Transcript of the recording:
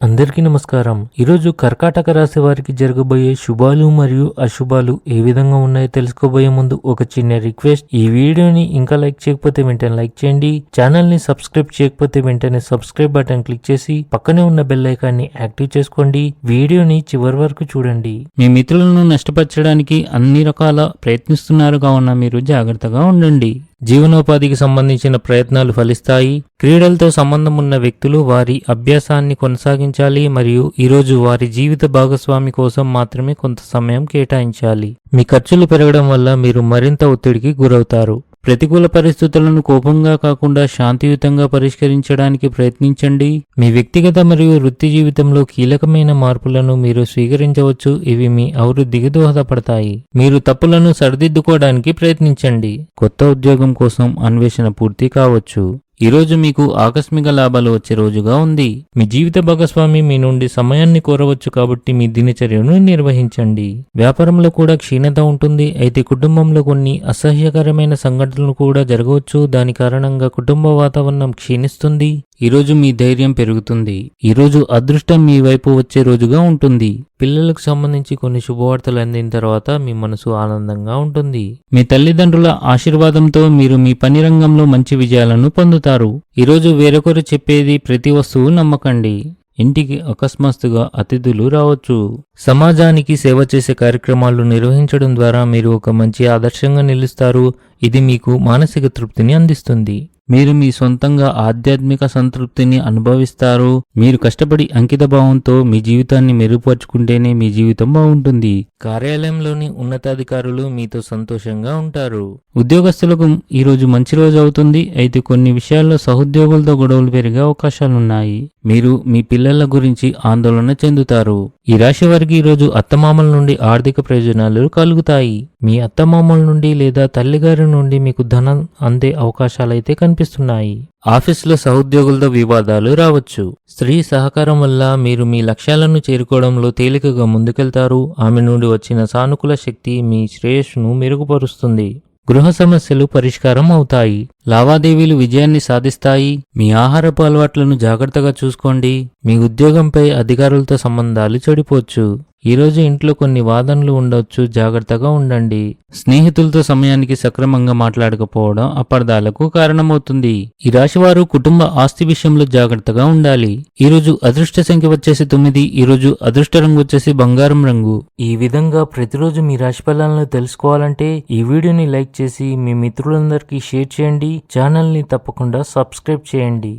అందరికీ నమస్కారం. ఈరోజు కర్కాటక రాశి వారికి జరగబోయే శుభాలు మరియు అశుభాలు ఏ విధంగా ఉన్నాయో తెలుసుకోబోయే ముందు ఒక చిన్న రిక్వెస్ట్. ఈ వీడియోని ఇంకా లైక్ చేయకపోతే వెంటనే లైక్ చేయండి. ఛానల్ని సబ్స్క్రైబ్ చేయకపోతే వెంటనే సబ్స్క్రైబ్ బటన్ క్లిక్ చేసి పక్కనే ఉన్న బెల్ ఐకాన్ని యాక్టివ్ చేసుకోండి. వీడియోని చివరి వరకు చూడండి. మీ మిత్రులను నష్టపరచడానికి అన్ని రకాల ప్రయత్నిస్తున్నారు కావున మీరు జాగ్రత్తగా ఉండండి. జీవనోపాధికి సంబంధించిన ప్రయత్నాలు ఫలిస్తాయి. క్రీడలతో సంబంధం ఉన్న వ్యక్తులు వారి అభ్యాసాన్ని కొనసాగించాలి మరియు ఈరోజు వారి జీవిత భాగస్వామి కోసం మాత్రమే కొంత సమయం కేటాయించాలి. మీ ఖర్చులు పెరగడం వల్ల మీరు మరింత ఒత్తిడికి గురవుతారు. ప్రతికూల పరిస్థితులను కోపంగా కాకుండా శాంతియుతంగా పరిష్కరించడానికి ప్రయత్నించండి. మీ వ్యక్తిగత మరియు వృత్తి జీవితంలో కీలకమైన మార్పులను మీరు స్వీకరించవచ్చు. ఇవి మీ అభివృద్ధికి దోహదపడతాయి మీరు తప్పులను సరిదిద్దుకోవడానికి ప్రయత్నించండి. కొత్త ఉద్యోగం కోసం అన్వేషణ పూర్తి కావచ్చు. ఈరోజు మీకు ఆకస్మిక లాభాలు వచ్చే రోజుగా ఉంది. మీ జీవిత భాగస్వామి మీ నుండి సమయాన్ని కోరవచ్చు కాబట్టి మీ దినచర్యను నిర్వహించండి. వ్యాపారంలో కూడా క్షీణత ఉంటుంది. అయితే కుటుంబంలో కొన్ని అసహ్యకరమైన సంఘటనలు కూడా జరగవచ్చు. దాని కారణంగా కుటుంబ వాతావరణం క్షీణిస్తుంది. ఈరోజు మీ ధైర్యం పెరుగుతుంది. ఈరోజు అదృష్టం మీ వైపు వచ్చే రోజుగా ఉంటుంది. పిల్లలకు సంబంధించి కొన్ని శుభవార్తలు అందిన తర్వాత మీ మనసు ఆనందంగా ఉంటుంది. మీ తల్లిదండ్రుల ఆశీర్వాదంతో మీరు మీ పని రంగంలో మంచి విజయాలను పొందుతారు. ఈరోజు వేరొకరు చెప్పేది ప్రతి వస్తువు నమ్మకండి. ఇంటికి అకస్మాత్తుగా అతిథులు రావచ్చు. సమాజానికి సేవ చేసే కార్యక్రమాలు నిర్వహించడం ద్వారా మీరు ఒక మంచి ఆదర్శంగా నిలుస్తారు. ఇది మీకు మానసిక తృప్తిని అందిస్తుంది. మీరు మీ సొంతంగా ఆధ్యాత్మిక సంతృప్తిని అనుభవిస్తారు. మీరు కష్టపడి అంకిత భావంతో మీ జీవితాన్ని మెరుగుపరుచుకుంటేనే మీ జీవితం బాగుంటుంది. కార్యాలయంలోని ఉన్నతాధికారులు మీతో సంతోషంగా ఉంటారు. ఉద్యోగస్తులకు ఈరోజు మంచి రోజు అవుతుంది. అయితే కొన్ని విషయాల్లో సహోద్యోగులతో గొడవలు పెరిగే అవకాశాలున్నాయి. మీరు మీ పిల్లల గురించి ఆందోళన చెందుతారు. ఈ రాశి వారికి ఈరోజు అత్తమామల నుండి ఆర్థిక ప్రయోజనాలు కలుగుతాయి. మీ అత్తమామల నుండి లేదా తల్లిగారి నుండి మీకు ధనం అందే అవకాశాలైతే కనిపిస్తున్నాయి. ఆఫీసులో సహోద్యోగులతో వివాదాలు రావచ్చు. స్త్రీ సహకారం వల్ల మీరు మీ లక్ష్యాలను చేరుకోవడంలో తేలికగా ముందుకెళ్తారు. ఆమె నుండి వచ్చిన సానుకూల శక్తి మీ శ్రేయస్సును మెరుగుపరుస్తుంది. గృహ సమస్యలు పరిష్కారం అవుతాయి లావాదేవీలు విజయాన్ని సాధిస్తాయి. మీ ఆహారపు అలవాట్లను జాగ్రత్తగా చూసుకోండి. మీ ఉద్యోగంపై అధికారులతో సంబంధాలు చెడిపోవచ్చు. ఈరోజు ఇంట్లో కొన్ని వాదనలు ఉండొచ్చు జాగ్రత్తగా ఉండండి. స్నేహితులతో సమయానికి సక్రమంగా మాట్లాడకపోవడం అపార్థాలకు కారణమవుతుంది. ఈ రాశివారు కుటుంబ ఆస్తి విషయంలో జాగ్రత్తగా ఉండాలి. ఈరోజు అదృష్ట సంఖ్య వచ్చేసి తొమ్మిది ఈరోజు అదృష్ట రంగు వచ్చేసి బంగారం రంగు. ఈ విధంగా ప్రతిరోజు మీ రాశి ఫలాలను తెలుసుకోవాలంటే ఈ వీడియోని లైక్ చేసి మీ మిత్రులందరికీ షేర్ చేయండి. ఛానల్ని తప్పకుండా సబ్స్క్రైబ్ చేయండి.